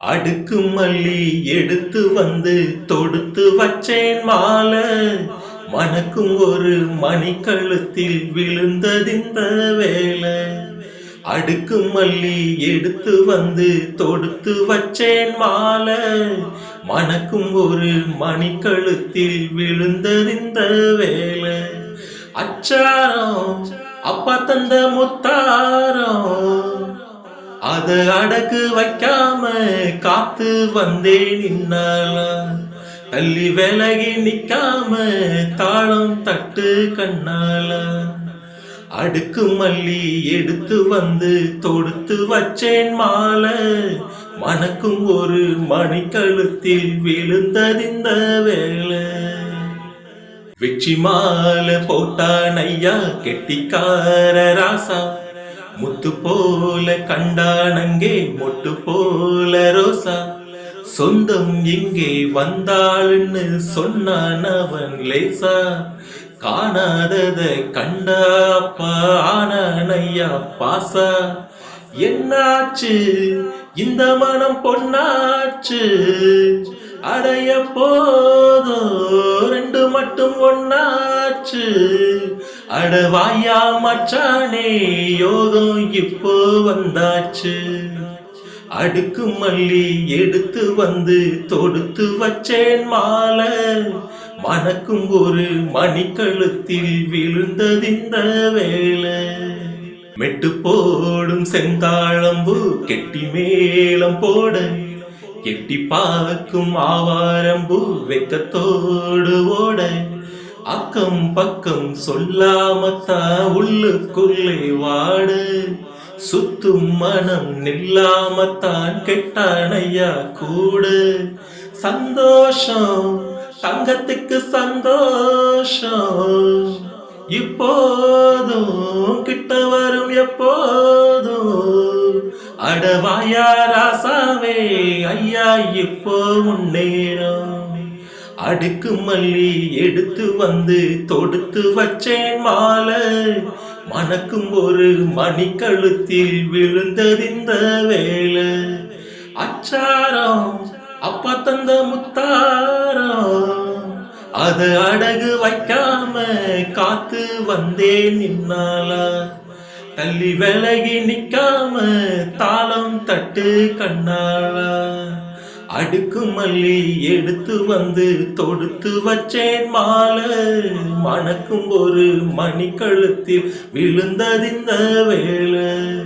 அடுக்கு மல்லி எடுத்து வந்து தொடுத்து வச்சேன் மாலை. மணக்கும் ஒரு மணிக்கழுத்தில் விழுந்ததிந்த வேலை அடுக்கு மல்லி எடுத்து வந்து தொடுத்து வச்சேன் மாலை. மணக்கும் ஒரு மணிக்கழுத்தில் விழுந்ததிந்த வேலை அச்சாரம் அப்பா தந்த முத்தாரம். அது அடக்கு வைக்காம காத்து வந்தே நின்னாளா. தள்ளி விலகி நிக்காம தாளம் தட்டு கண்ணாலா அடுக்கு மல்லி எடுத்து வந்து தொடுத்து வச்சேன் மாலை. மணக்கும் ஒரு மணிக்கழுத்தில் விழுந்ததிந்த வேலை வெற்றி மாலை போட்டான் ஐயா கெட்டிக்கார ராசா. முத்து போல கண்டானங்கே மொட்டு போல ரோசா. சொந்தம் இங்கே வந்தாள்னு சொன்னான் அவன் லேசா. காணாதத கண்டாப்பா ஆனான் ஐயா பாசா. என்னாச்சு? இந்த மனம் பொன்னாச்சு. அடைய போதோ ரெண்டு மட்டும் ஒன்னாச்சு அடவாயா மச்சானே யோகம் இப்போ வந்தாச்சு. அடுக்கு மல்லி எடுத்து வந்து தொடுத்து வச்சேன் மாலை. மணக்கும் ஒரு மணிக்கழுத்தில் விழுந்ததிந்த வேலை. மெட்டு போடும் செந்தாழம்பு கெட்டி மேளம் போட எட்டி பார்க்கும் ஆவாரம்பு வெக்கத்தோடு ஓட. அக்கம் பக்கம் சொல்லாமத்தா உள்ளுக்குள்ளே வாடு. சுத்தும் மனம் நில்லாமத்தான் கெட்டானையா கூடு. சந்தோஷம் தங்கத்துக்கு சந்தோஷம். இப்போதும் கிட்ட வரும் எப்போதும் அடவாயா ராசாவே ஐயா இப்போ உன்னேராமே அடுக்கு மல்லி எடுத்து வந்து தொடுத்து வச்சேன் மாலை. மணக்கும் ஒரு மணிக்கழுத்தில் விழுந்ததிந்த வேலை. அச்சாரம் அப்பா தந்த முத்தாரம். அது அடகு வைக்காம காத்து வந்தேன் நின்னாலா தள்ளி விலகி நிக்காம தாளம் தட்டு கண்ணாளா அடுக்கு மல்லி எடுத்து வந்து தொடுத்து வச்சேன் மாலை. மணக்கும் ஒரு மணிக்கழுத்தில் விழுந்ததிந்த வேலை.